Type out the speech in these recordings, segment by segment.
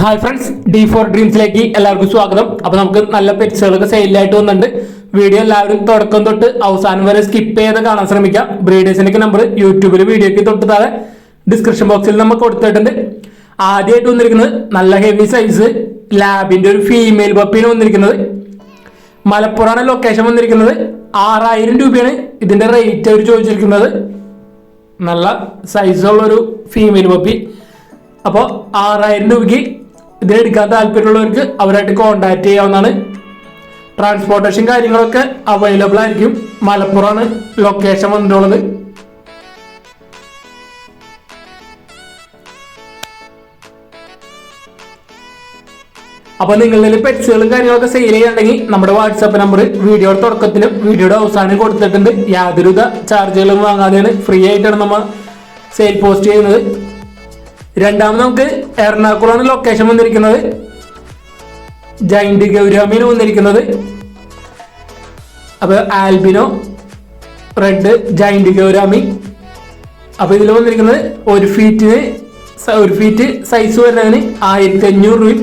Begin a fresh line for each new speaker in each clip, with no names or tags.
Hi friends D four ഡ്രീംസിലേക്ക് എല്ലാവർക്കും സ്വാഗതം. അപ്പൊ നമുക്ക് നല്ല പെറ്റ്സുകളൊക്കെ സെയിലായിട്ട് വന്നിട്ടുണ്ട്. വീഡിയോ എല്ലാവരും തുടക്കം തൊട്ട് അവസാനം വരെ സ്കിപ്പ് ചെയ്ത് കാണാൻ ശ്രമിക്കാം. ബ്രീഡേഴ്സിന്റെ നമ്പർ യൂട്യൂബിൽ വീഡിയോക്ക് തൊട്ട് താഴെ ഡിസ്ക്രിപ്ഷൻ ബോക്സിൽ നമ്മൾ കൊടുത്തിട്ടുണ്ട്. ആദ്യമായിട്ട് വന്നിരിക്കുന്നത് നല്ല ഹെവി സൈസ് ലാബിന്റെ ഒരു ഫീമെയിൽ പപ്പിയാണ് വന്നിരിക്കുന്നത്. മലപ്പുറമാണ് ലൊക്കേഷൻ വന്നിരിക്കുന്നത്. ആറായിരം രൂപയാണ് ഇതിന്റെ റേറ്റ് അവർ ചോദിച്ചിരിക്കുന്നത്. നല്ല സൈസുള്ള ഒരു ഫീമെയിൽ പപ്പി അപ്പോൾ ആറായിരം രൂപയ്ക്ക് ഇത് എടുക്കാൻ താല്പര്യമുള്ളവർക്ക് അവരായിട്ട് കോണ്ടാക്ട് ചെയ്യാവുന്നതാണ്. ട്രാൻസ്പോർട്ടേഷൻ കാര്യങ്ങളൊക്കെ അവൈലബിൾ ആയിരിക്കും. മലപ്പുറമാണ് ലൊക്കേഷൻ വന്നിട്ടുള്ളത്. അപ്പൊ നിങ്ങളിൽ പെറ്റ്സുകളും കാര്യങ്ങളൊക്കെ സെയിൽ ചെയ്യുന്നുണ്ടെങ്കിൽ നമ്മുടെ വാട്സാപ്പ് നമ്പർ വീഡിയോയുടെ തുടക്കത്തിലും വീഡിയോയുടെ അവസാനം കൊടുത്തിട്ടുണ്ട്. യാതൊരുവിധ ചാർജുകളും വാങ്ങാതെയാണ് ഫ്രീ ആയിട്ടാണ് നമ്മൾ സെയിൽ പോസ്റ്റ് ചെയ്യുന്നത്. രണ്ടാമത് നമുക്ക് എറണാകുളമാണ് ലൊക്കേഷൻ വന്നിരിക്കുന്നത്. ജൈൻഡ് ഗൗരാമീന് വന്നിരിക്കുന്നത്. അപ്പൊ ആൽബിനോ റെഡ് ജൈൻഡ് ഗൗരാമി. അപ്പൊ ഇതിൽ വന്നിരിക്കുന്നത് ഒരു ഫീറ്റിന് ഒരു ഫീറ്റ് സൈസ് വരുന്നതിന് ആയിരത്തി അഞ്ഞൂറ് രൂപയും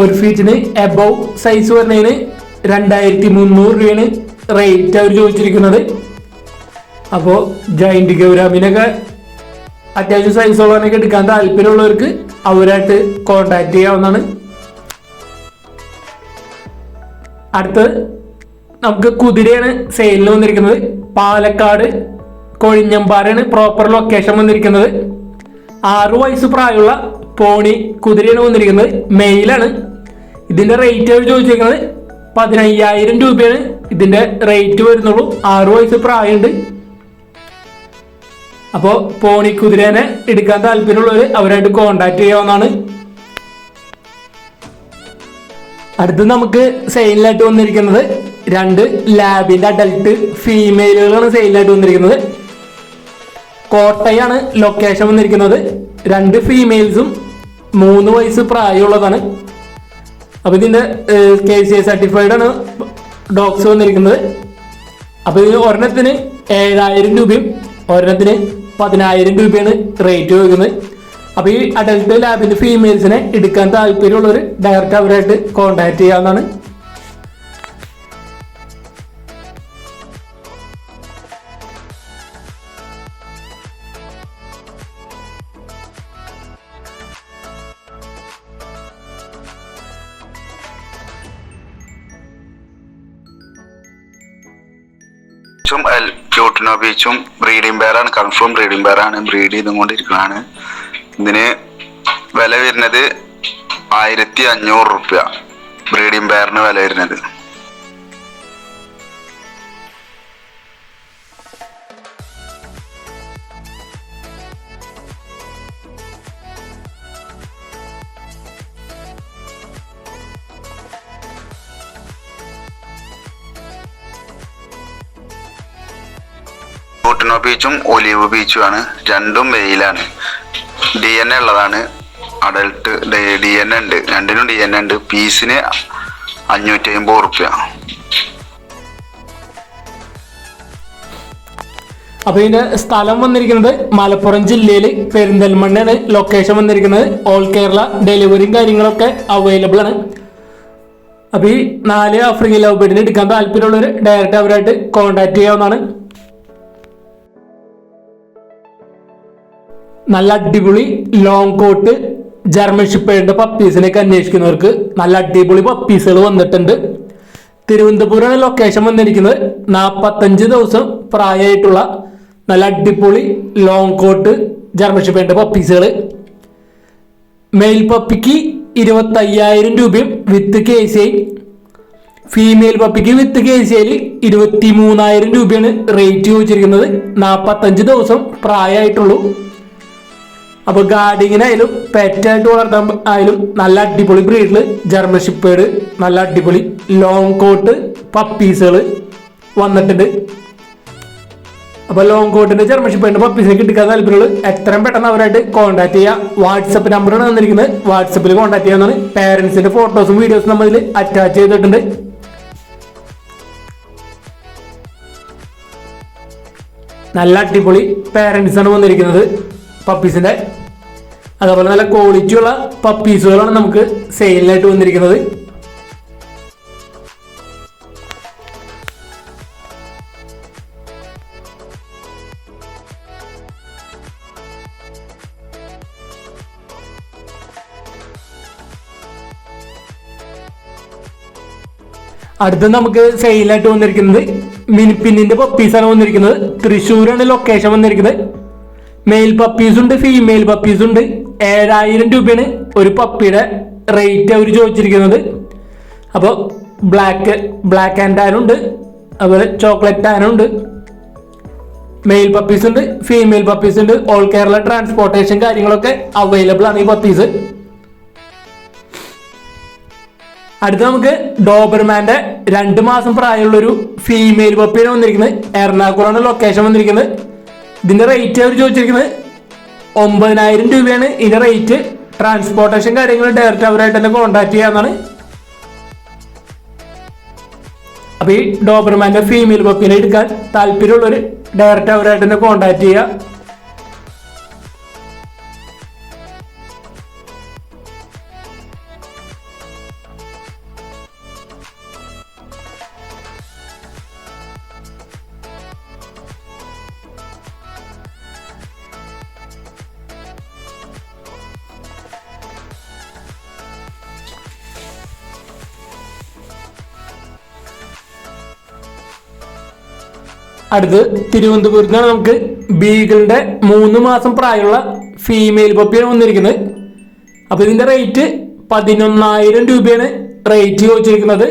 ഒരു ഫീറ്റിന് എബവ് സൈസ് വരുന്നതിന് രണ്ടായിരത്തി മുന്നൂറ് രൂപയാണ് റേറ്റ് അവർ ചോദിച്ചിരിക്കുന്നത്. അപ്പോൾ ജൈൻഡ് ഗൗരാമിനൊക്കെ അത്യാവശ്യം സൈസ് ഉള്ളവനൊക്കെ എടുക്കാൻ താല്പര്യമുള്ളവർക്ക് അവരായിട്ട് കോണ്ടാക്ട് ചെയ്യാവുന്നതാണ്. അടുത്തത് നമുക്ക് കുതിരയാണ് സെയിലിൽ വന്നിരിക്കുന്നത്. പാലക്കാട് കൊഴിഞ്ഞമ്പാറയാണ് പ്രോപ്പർ ലൊക്കേഷൻ വന്നിരിക്കുന്നത്. ആറു വയസ്സ് പ്രായമുള്ള പോണി കുതിരയാണ് വന്നിരിക്കുന്നത്. മെയിലാണ് ഇതിന്റെ റേറ്റ് അവർ ചോദിച്ചിരിക്കുന്നത് പതിനയ്യായിരം രൂപയാണ്. ഇതിന്റെ റേറ്റ് വരുന്നുള്ളൂ. ആറു വയസ്സ് പ്രായമുണ്ട്. അപ്പോൾ പോണി കുതിരേനെ എടുക്കാൻ താല്പര്യമുള്ളവർ അവരായിട്ട് കോണ്ടാക്ട് ചെയ്യാവുന്നതാണ്. അടുത്ത് നമുക്ക് സെയിലായിട്ട് വന്നിരിക്കുന്നത് രണ്ട് ലാബിന്റെ അഡൽട്ട് ഫീമെയിലുകളാണ് സെയിലായിട്ട് വന്നിരിക്കുന്നത്. കോട്ടയാണ് ലൊക്കേഷൻ വന്നിരിക്കുന്നത്. രണ്ട് ഫീമെയിൽസും മൂന്ന് വയസ്സ് പ്രായമുള്ളതാണ്. അപ്പൊ ഇതിന്റെ കെ സി ഐ സർട്ടിഫൈഡ് ആണ് ഡോക്സ് വന്നിരിക്കുന്നത്. അപ്പൊ ഇതിന് ഒരെണ്ണത്തിന് ഏഴായിരം രൂപയും ഒരെണ്ണത്തിന് പതിനായിരം രൂപയാണ് റേറ്റ് ചോദിക്കുന്നത് അപ്പോൾ ഈ അഡൽട്ട് ലാബിന്റെ ഫീമെയിൽസിനെ എടുക്കാൻ താല്പര്യമുള്ളവർ ഡയറക്റ്റ് അവരായിട്ട് കോൺടാക്ട് ചെയ്യാവുന്നതാണ്.
ബീച്ചും അൽ ക്യൂട്ടിനോ ബീച്ചും ബ്രീഡിംഗ് പെയറാണ് കൺഫേം ബ്രീഡിംഗ് പെയറാണ് ബ്രീഡ് ചെയ്തുകൊണ്ടിരിക്കുന്നതാണ് ഇതിന് വില വരുന്നത് ആയിരത്തി അഞ്ഞൂറ് റുപ്യ. ബ്രീഡിംഗ് പെയറിന് വില വരുന്നത്. ബീച്ചും ഒലിവ് ബീച്ചും ആണ്. രണ്ടും വെയിലാണ്. ഡി എൻ എ ഉള്ളതാണ്. അഡൽട്ട് ഡി എൻ എ ഉണ്ട്. രണ്ടിനും ഡി എൻ എ ഉണ്ട്. പീസിന് അഞ്ഞൂറ്റി അമ്പത് റുപ്യ
അപ്പൊ ഇതിന്റെ സ്ഥലം വന്നിരിക്കുന്നത് മലപ്പുറം ജില്ലയിൽ പെരിന്തൽമണ്ണയാണ്. ലൊക്കേഷൻ വന്നിരിക്കുന്നത് ഓൾ കേരള ഡെലിവറിയും കാര്യങ്ങളൊക്കെ അവൈലബിൾ ആണ്. അപ്പൊ ഈ നാല് ആഫ്രിക്കൻ ലവ് ബേഡിന് എടുക്കാൻ താല്പര്യമുള്ളവർ ഡയറക്റ്റ് അവരായിട്ട് കോണ്ടാക്ട് ചെയ്യാവുന്നതാണ്. നല്ല അടിപൊളി ലോങ് കോട്ട് ജർമ്മൻ ഷിപ്പേഡിന്റെ പപ്പീസിനൊക്കെ അന്വേഷിക്കുന്നവർക്ക് നല്ല അടിപൊളി പപ്പീസുകൾ വന്നിട്ടുണ്ട്. തിരുവനന്തപുരമാണ് ലൊക്കേഷൻ വന്നിരിക്കുന്നത്. നാൽപ്പത്തഞ്ച് ദിവസം പ്രായമായിട്ടുള്ള നല്ല അടിപൊളി ലോങ് കോട്ട് ജർമ്മൻ ഷിപ്പേഡിന്റെ പപ്പീസുകൾ മെയിൽ പപ്പിക്ക് ഇരുപത്തയ്യായിരം രൂപയും with K C I female പപ്പിക്ക് with K C ഐയിൽ ഇരുപത്തി മൂന്നായിരം രൂപയാണ് റേറ്റ് ചോദിച്ചിരിക്കുന്നത്. നാൽപ്പത്തഞ്ച് ദിവസം പ്രായമായിട്ടുള്ളൂ അപ്പൊ ഗാർഡിങ്ങിനായാലും പെറ്റായിട്ട് വളർത്താൻ ആയാലും നല്ല അടിപൊളി ബ്രീഡിൽ ജർമ്മൻ ഷിപ്പേഡ് നല്ല അടിപൊളി ലോങ് കോട്ട് പപ്പീസുകൾ വന്നിട്ടുണ്ട്. അപ്പൊ ലോങ് കോട്ടിന്റെ ജർമ്മൻ ഷിപ്പേഡിന്റെ പപ്പീസിനെ കിട്ടിക്കാൻ താല്പര്യമുള്ളൂ എത്രയും പെട്ടെന്ന് അവരായിട്ട് കോൺടാക്ട് ചെയ്യുക വാട്സപ്പ് നമ്പറാണ് തന്നിരിക്കുന്നത്. വാട്സപ്പിൽ കോൺടാക്ട് ചെയ്യാവുന്നതാണ്. പേരൻസിന്റെ ഫോട്ടോസും വീഡിയോസും നമ്മൾ അറ്റാച്ച് ചെയ്തിട്ടുണ്ട്. നല്ല അടിപൊളി പേരൻസ് ആണ് വന്നിരിക്കുന്നത്. പപ്പീസിന്റെ അതേപോലെ നല്ല ക്വാളിറ്റി ഉള്ള പപ്പീസുകളാണ് നമുക്ക് സെയിലിനായിട്ട് വന്നിരിക്കുന്നത്. അടുത്ത നമുക്ക് സെയിലായിട്ട് വന്നിരിക്കുന്നത് മിനിപ്പിന്നിന്റെ പപ്പീസാണ് വന്നിരിക്കുന്നത്. തൃശ്ശൂരാണ് ലൊക്കേഷൻ വന്നിരിക്കുന്നത്. മെയിൽ പപ്പീസ് ഉണ്ട് ഫീമെയിൽ പപ്പീസ് ഉണ്ട്. ഏഴായിരം രൂപയാണ് ഒരു പപ്പിയുടെ റേറ്റ് അവർ ചോദിച്ചിരിക്കുന്നത്. അപ്പോൾ ബ്ലാക്ക് ബ്ലാക്ക് ആൻഡ് ആനുണ്ട് അതുപോലെ ചോക്ലേറ്റ് ആനുണ്ട് മെയിൽ പപ്പീസ് ഉണ്ട് ഫീമെയിൽ പപ്പീസ് ഉണ്ട്. ഓൾ കേരള ട്രാൻസ്പോർട്ടേഷൻ കാര്യങ്ങളൊക്കെ അവൈലബിൾ ആണ് ഈ പപ്പീസ് അടുത്ത നമുക്ക് ഡോബർമാന്റെ രണ്ട് മാസം പ്രായമുള്ള ഒരു ഫീമെയിൽ പപ്പിയാണ് വന്നിരിക്കുന്നത്. എറണാകുളമാണ് ലൊക്കേഷൻ വന്നിരിക്കുന്നത്. ഇതിന്റെ റേറ്റ് അവർ ചോദിച്ചിരിക്കുന്നത് ഒമ്പതിനായിരം രൂപയാണ്. ഇതിന്റെ റേറ്റ് ട്രാൻസ്പോർട്ടേഷൻ കാര്യങ്ങൾ ഡയറക്റ്റ് അവരായിട്ട് തന്നെ കോൺടാക്ട് ചെയ്യാന്നാണ്. അപ്പൊ ഈ ഡോബർമാന്റെ ഫീമെയിൽ പപ്പിനെ എടുക്കാൻ താല്പര്യമുള്ളവർ ഡയറക്റ്റ് അവരായിട്ട് തന്നെ കോൺടാക്ട് ചെയ്യുക. അടുത്ത് തിരുവനന്തപുരത്ത് നിന്നാണ് നമുക്ക് ബീഗിളിന്റെ മൂന്ന് മാസം പ്രായമുള്ള ഫീമെയിൽ പപ്പിയാണ് വന്നിരിക്കുന്നത്. അപ്പൊ ഇതിന്റെ റേറ്റ് പതിനൊന്നായിരം രൂപയാണ് റേറ്റ് ചോദിച്ചിരിക്കുന്നത്.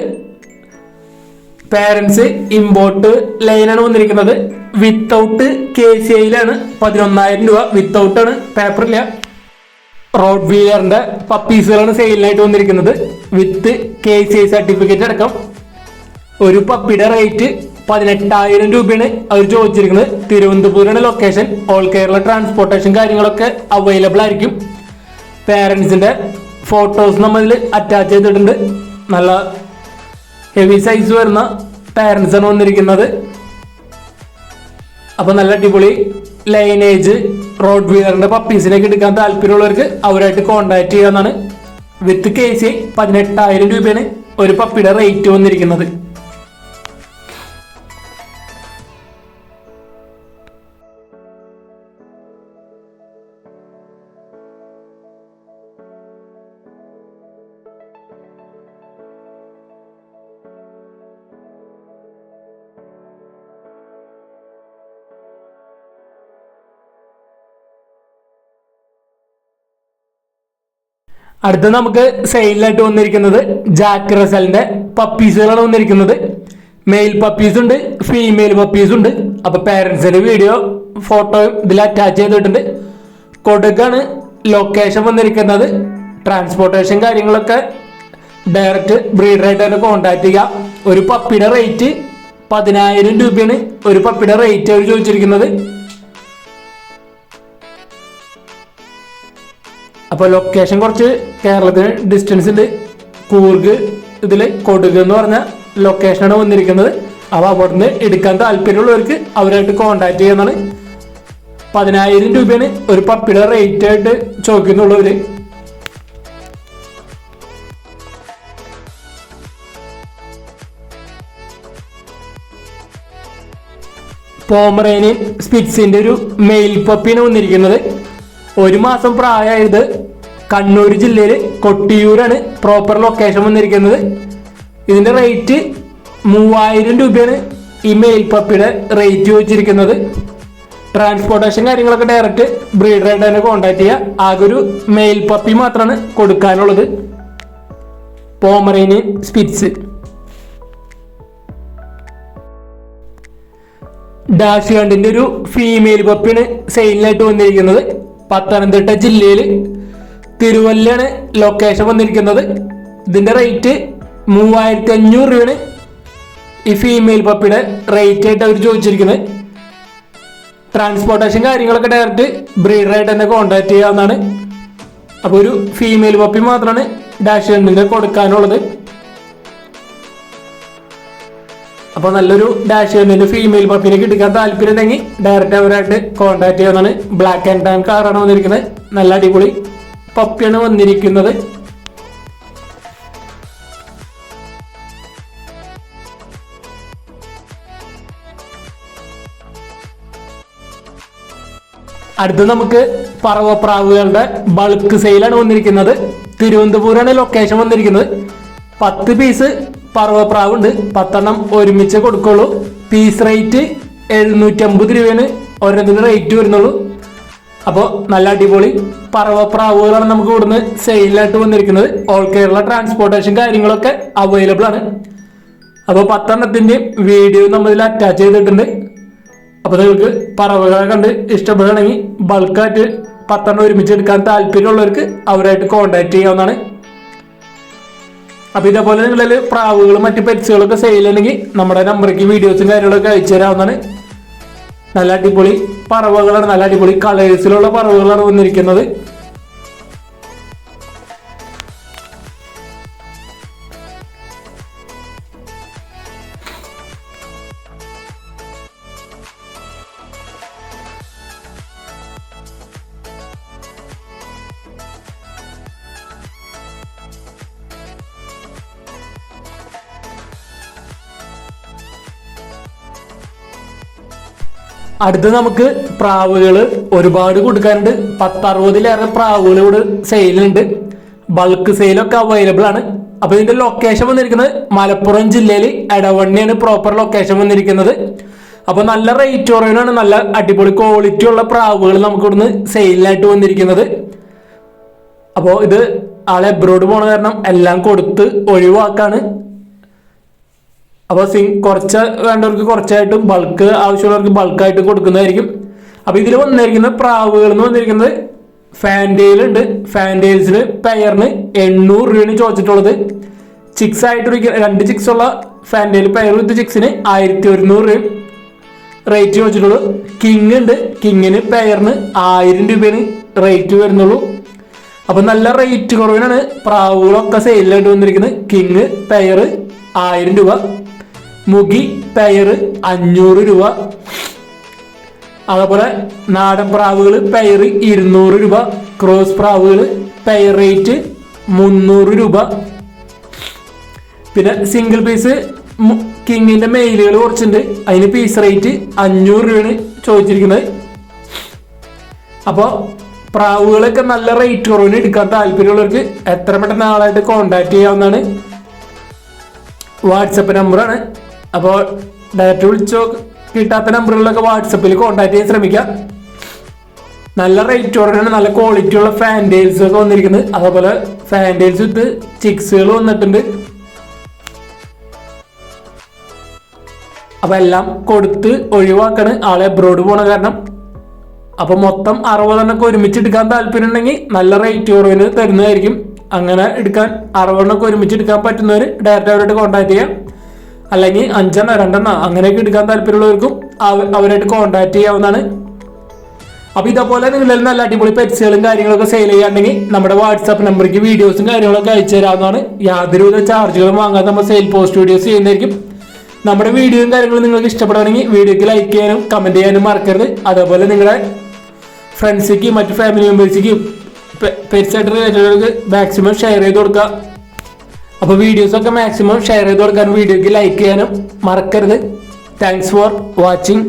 പാരൻസ് ഇമ്പോർട്ട് ലൈനാണ് വന്നിരിക്കുന്നത്. വിത്തൗട്ട് കെ സി ഐയിലാണ് പതിനൊന്നായിരം രൂപ. ആണ് പേപ്പറില്ല റോഡ് വീലറിന്റെ പപ്പീസുകളാണ് സെയിലിനായിട്ട് വന്നിരിക്കുന്നത്. With K C I certificate അടക്കം. ഒരു പപ്പിയുടെ റേറ്റ് പതിനെട്ടായിരം രൂപയാണ് അവർ ചോദിച്ചിരിക്കുന്നത്. തിരുവനന്തപുരമാണ് ലൊക്കേഷൻ ഓൾ കേരള ട്രാൻസ്പോർട്ടേഷൻ കാര്യങ്ങളൊക്കെ അവൈലബിൾ ആയിരിക്കും. പേരൻസിന്റെ ഫോട്ടോസ് നമ്മൾ ഇതിൽ അറ്റാച്ച് ചെയ്തിട്ടുണ്ട്. നല്ല ഹെവി സൈസ് വരുന്ന പേരൻസ് ആണ് വന്നിരിക്കുന്നത്. അപ്പൊ നല്ല അടിപൊളി ലൈനേജ് റോഡ് വീലറിന്റെ പപ്പീസിനൊക്കെ എടുക്കാൻ താല്പര്യമുള്ളവർക്ക് അവരായിട്ട് കോണ്ടാക്ട് ചെയ്യാന്നാണ് വിത്ത് കെ സി പതിനെട്ടായിരം രൂപയാണ് ഒരു പപ്പിയുടെ റേറ്റ് വന്നിരിക്കുന്നത്. അടുത്ത നമുക്ക് സെയിലായിട്ട് വന്നിരിക്കുന്നത് ജാക്ക് റസലിന്റെ പപ്പീസുകളാണ് വന്നിരിക്കുന്നത്. മെയിൽ പപ്പീസ് ഉണ്ട് ഫീമെയിൽ പപ്പീസ് ഉണ്ട്. അപ്പൊ പേരൻസിന്റെ വീഡിയോ ഫോട്ടോ ഇതിൽ അറ്റാച്ച് ചെയ്തിട്ടുണ്ട്. കൊടുക്കാണ് ലൊക്കേഷൻ വന്നിരിക്കുന്നത്. ട്രാൻസ്പോർട്ടേഷൻ കാര്യങ്ങളൊക്കെ ഡയറക്റ്റ് ബ്രീഡറായിട്ട് തന്നെ കോൺടാക്ട് ചെയ്യുക. ഒരു പപ്പിയുടെ റേറ്റ് പതിനായിരം രൂപയാണ് ഒരു പപ്പിയുടെ റേറ്റ് അവർ ചോദിച്ചിരിക്കുന്നത്. അപ്പോൾ ലൊക്കേഷൻ കുറച്ച് കേരളത്തിന് ഡിസ്റ്റൻസ് ഉണ്ട് കൂർഗ് ഇതിൽ കൊടുക് എന്ന് പറഞ്ഞ ലൊക്കേഷനാണ് വന്നിരിക്കുന്നത്. അപ്പോൾ അവിടുന്ന് എടുക്കാൻ താല്പര്യമുള്ളവർക്ക് അവരായിട്ട് കോണ്ടാക്ട് ചെയ്യുന്നതാണ് പതിനായിരം രൂപയാണ് ഒരു പപ്പിയുടെ റേറ്റ് ആയിട്ട് ചോദിക്കുന്നുള്ളവർ പോമറേനിയൻ സ്പിറ്റ്സിന്റെ ഒരു മെയിൽ പപ്പിയാണ് വന്നിരിക്കുന്നത്. ഒരു മാസം പ്രായമായത് കണ്ണൂർ ജില്ലയിൽ കൊട്ടിയൂരാണ് പ്രോപ്പർ ലൊക്കേഷൻ വന്നിരിക്കുന്നത്. ഇതിന്റെ റേറ്റ് മൂവായിരം രൂപയാണ് ഈ മെയിൽ പപ്പിയുടെ റേറ്റ് ചോദിച്ചിരിക്കുന്നത് ട്രാൻസ്പോർട്ടേഷൻ കാര്യങ്ങളൊക്കെ ഡയറക്റ്റ് ബ്രീഡറായിട്ട് തന്നെ കോൺടാക്ട് ചെയ്യുക ആകെ ഒരു മെയിൽ പപ്പി മാത്രമാണ് കൊടുക്കാനുള്ളത്. പോമറേനിയൻ സ്പിറ്റ്സ് ഡാഷ് കണ്ടിന്റെ ഒരു ഫീമെയിൽ പപ്പിയാണ് സെയിലിനായിട്ട് വന്നിരിക്കുന്നത്. പത്തനംതിട്ട ജില്ലയിൽ തിരുവല്ലയാണ് ലൊക്കേഷൻ വന്നിരിക്കുന്നത്. ഇതിന്റെ റേറ്റ് മൂവായിരത്തി അഞ്ഞൂറ് രൂപയാണ് ഈ ഫീമെയിൽ പപ്പിയുടെ റേറ്റ് ആയിട്ട് അവർ ചോദിച്ചിരിക്കുന്നത്. ട്രാൻസ്പോർട്ടേഷൻ കാര്യങ്ങളൊക്കെ ഡയറക്റ്റ് ബ്രീഡറായിട്ട് തന്നെ കോൺടാക്ട് ചെയ്യാവുന്നതാണ്. അപ്പോൾ ഒരു ഫീമെയിൽ പപ്പി മാത്രമാണ് ഡാഷ് രണ്ടിന്റെ കൊടുക്കാനുള്ളത്. അപ്പോൾ നല്ലൊരു ഡാഷ് ചെയ്യുന്നതിന് ഫീമെയിൽ പപ്പിനെ കിട്ടിക്കാൻ താല്പര്യം ഉണ്ടെങ്കിൽ ഡയറക്റ്റ് അവരായിട്ട് കോൺടാക്ട് ചെയ്യുന്നതാണ്. ബ്ലാക്ക് ആൻഡ് ടാൻ കാറാണ് വന്നിരിക്കുന്നത്. നല്ല അടിപൊളി പപ്പിയാണ് വന്നിരിക്കുന്നത്. അടുത്ത് നമുക്ക് പറവപ്രാവുകളുടെ ബൾക്ക് സെയിലാണ് വന്നിരിക്കുന്നത്. തിരുവനന്തപുരമാണ് ലൊക്കേഷൻ വന്നിരിക്കുന്നത്. പത്ത് പീസ് പറവപ്രാവ് ഉണ്ട് പത്തെണ്ണം ഒരുമിച്ച് കൊടുക്കുള്ളൂ. പീസ് റേറ്റ് എഴുന്നൂറ്റമ്പത് രൂപയാണ്. ഓരോന്നിന് റേറ്റ് വരുന്നുള്ളൂ. അപ്പോൾ നല്ല അടിപൊളി പറവ പറവപ്രാവുകളാണ് നമുക്ക് ഇവിടുന്ന് സെയിലായിട്ട് വന്നിരിക്കുന്നത്. ഓൾ കേരള ട്രാൻസ്പോർട്ടേഷൻ കാര്യങ്ങളൊക്കെ അവൈലബിൾ ആണ്. അപ്പോൾ പത്തെണ്ണത്തിന്റെയും വീഡിയോ നമ്മൾ ഇതിൽ അറ്റാച്ച് ചെയ്തിട്ടുണ്ട്. അപ്പോൾ നിങ്ങൾക്ക് പറവകളെ കണ്ട് ഇഷ്ടപ്പെടുകയാണെങ്കിൽ ബൾക്കായിട്ട് പത്തെണ്ണം ഒരുമിച്ച് എടുക്കാൻ താല്പര്യമുള്ളവർക്ക് അവരായിട്ട് കോണ്ടാക്ട് ചെയ്യാവുന്നതാണ്. അപ്പോൾ ഇതേപോലെ നിങ്ങളിൽ പ്രാവുകളും മറ്റ് പെറ്റ്സുകളൊക്കെ സെയിൽ ഉണ്ടെങ്കിൽ നമ്മുടെ നമ്പറേക്ക് വീഡിയോസും കാര്യങ്ങളൊക്കെ അയച്ചു തരാവുന്നതാണ്. നല്ല അടിപൊളി പറവകളാണ് നല്ല അടിപൊളി കളേഴ്സിലുള്ള പറവകളാണ് വന്നിരിക്കുന്നത്. അടുത്ത് നമുക്ക് പ്രാവുകൾ ഒരുപാട് കൊടുക്കാനുണ്ട്. പത്തറുപതിലേറെ പ്രാവുകൾ ഇവിടെ സെയിലുണ്ട് ബൾക്ക് സെയിലൊക്കെ അവൈലബിൾ ആണ്. അപ്പൊ ഇതിന്റെ ലൊക്കേഷൻ വന്നിരിക്കുന്നത് മലപ്പുറം ജില്ലയിൽ എടവണ്ണിയാണ് പ്രോപ്പർ ലൊക്കേഷൻ വന്നിരിക്കുന്നത്. അപ്പൊ നല്ല റേറ്റ് കുറവിനാണ് നല്ല അടിപൊളി ക്വാളിറ്റി ഉള്ള പ്രാവുകൾ നമുക്ക് ഇവിടുന്ന് സെയിലിനായിട്ട് വന്നിരിക്കുന്നത്. അപ്പോൾ ഇത് ആളെ എബ്രോഡ് പോണ കാരണം എല്ലാം കൊടുത്ത് ഒഴിവാക്കാണ്. അപ്പോൾ സിങ് കുറച്ച് വേണ്ടവർക്ക് കുറച്ചായിട്ടും ബൾക്ക് ആവശ്യമുള്ളവർക്ക് ബൾക്കായിട്ടും കൊടുക്കുന്നതായിരിക്കും. അപ്പോൾ ഇതിൽ വന്നിരിക്കുന്ന പ്രാവുകൾ എന്ന് വന്നിരിക്കുന്നത് ഫാന്റെയിലുണ്ട് ഫാന്റെയിൽസിന് പെയറിന് എണ്ണൂറ് രൂപയാണ് ചോദിച്ചിട്ടുള്ളത്. ചിക്സ് ആയിട്ട് രണ്ട് ചിക്സ് ഉള്ള ഫാന്റെയിൽ പെയർ വിത്ത് ചിക്സിന് ആയിരത്തി ഒരുന്നൂറ് രൂപ. റേറ്റ് ചോദിച്ചിട്ടുള്ളൂ. കിങ് ഉണ്ട്. കിങ്ങിന് പെയറിന് ആയിരം രൂപയാണ് റേറ്റ് വരുന്നുള്ളൂ. അപ്പൊ നല്ല റേറ്റ് കുറവിനാണ് പ്രാവുകളൊക്കെ സെയിലായിട്ട് വന്നിരിക്കുന്നത്. കിങ് പെയർ ആയിരം രൂപ. മുഗി പെയർ അഞ്ഞൂറ് രൂപ. അതേപോലെ നാടൻ പ്രാവുകൾ പെയർ ഇരുന്നൂറ് രൂപ. ക്രോസ് പ്രാവുകൾ പെയർ റേറ്റ് മുന്നൂറ് രൂപ. പിന്നെ സിംഗിൾ പീസ് കിങ്ങിന്റെ മെയിലുകൾ കുറച്ചുണ്ട് അതിന് പീസ് റേറ്റ് അഞ്ഞൂറ് രൂപയാണ് ചോദിച്ചിരിക്കുന്നത്. അപ്പോൾ പ്രാവുകളൊക്കെ നല്ല റേറ്റ് കുറവിന് എടുക്കാൻ താല്പര്യമുള്ളവർക്ക് എത്ര പെട്ടെന്ന് ആളായിട്ട് കോണ്ടാക്ട് ചെയ്യാവുന്നതാണ്. വാട്സപ്പ് നമ്പറാണ് അപ്പോൾ ഡയറക്റ്റ് വിളിച്ചോ കിട്ടാത്ത നമ്പറുകളിലൊക്കെ വാട്സപ്പിൽ കോണ്ടാക്ട് ചെയ്യാൻ ശ്രമിക്കുക നല്ല റേറ്റ് കുറവിനാണ് നല്ല ക്വാളിറ്റി ഉള്ള ഫാന്റെയിൽസ് ഒക്കെ വന്നിരിക്കുന്നത്. അതേപോലെ ഫാന്റെയിൽസ് വിത്ത് ചിക്സുകൾ വന്നിട്ടുണ്ട്. അപ്പൊ എല്ലാം കൊടുത്ത് ഒഴിവാക്കാണ് ആളെ അബ്രോഡ് പോണ കാരണം. അപ്പൊ മൊത്തം അറുപതെണ്ണൊക്കെ ഒരുമിച്ച് എടുക്കാൻ താല്പര്യം ഉണ്ടെങ്കിൽ നല്ല റേറ്റ് കുറവിന് തരുന്നതായിരിക്കും. അങ്ങനെ എടുക്കാൻ അറുപതെണ്ണൊക്കെ ഒരുമിച്ച് എടുക്കാൻ പറ്റുന്നവർ ഡയറക്റ്റ് അവരോട് കോൺടാക്ട് ചെയ്യാം. അല്ലെങ്കിൽ അഞ്ചെണ്ണ രണ്ടെണ്ണ അങ്ങനെയൊക്കെ എടുക്കാൻ താല്പര്യമുള്ളവർക്കും അവ- അവരായിട്ട് കോൺടാക്ട് ചെയ്യാവുന്നതാണ്. അപ്പൊ ഇതേപോലെ നിങ്ങളിൽ നല്ല അടിപൊളി പെറ്റ്സുകളും കാര്യങ്ങളൊക്കെ സെയിൽ ചെയ്യാണ്ടെങ്കിൽ നമ്മുടെ വാട്സാപ്പ് നമ്പറിലേക്ക് വീഡിയോസും കാര്യങ്ങളൊക്കെ അയച്ചു തരാവുന്നതാണ്. യാതൊരുവിധ ചാർജുകളും വാങ്ങാതെ നമ്മൾ സെയിൽ പോസ്റ്റ് വീഡിയോസ് ചെയ്യുന്നതായിരിക്കും. നമ്മുടെ വീഡിയോയും കാര്യങ്ങളും നിങ്ങൾക്ക് ഇഷ്ടപ്പെടുകയാണെങ്കിൽ വീഡിയോക്ക് ലൈക്ക് ചെയ്യാനും കമന്റ് ചെയ്യാനും മറക്കരുത്. അതേപോലെ നിങ്ങളുടെ ഫ്രണ്ട്സിക്കും മറ്റു ഫാമിലി മെമ്പേഴ്സിക്കും പെറ്റ്സായിട്ട് റിലേറ്റഡുകൾക്ക് മാക്സിമം ഷെയർ ചെയ്ത് കൊടുക്കുക. അപ്പോൾ വീഡിയോസൊക്കെ മാക്സിമം ഷെയർ ചെയ്ത് കൊടുക്കാനും വീഡിയോക്ക് ലൈക്ക് ചെയ്യാനും മറക്കരുത്. Thanks for watching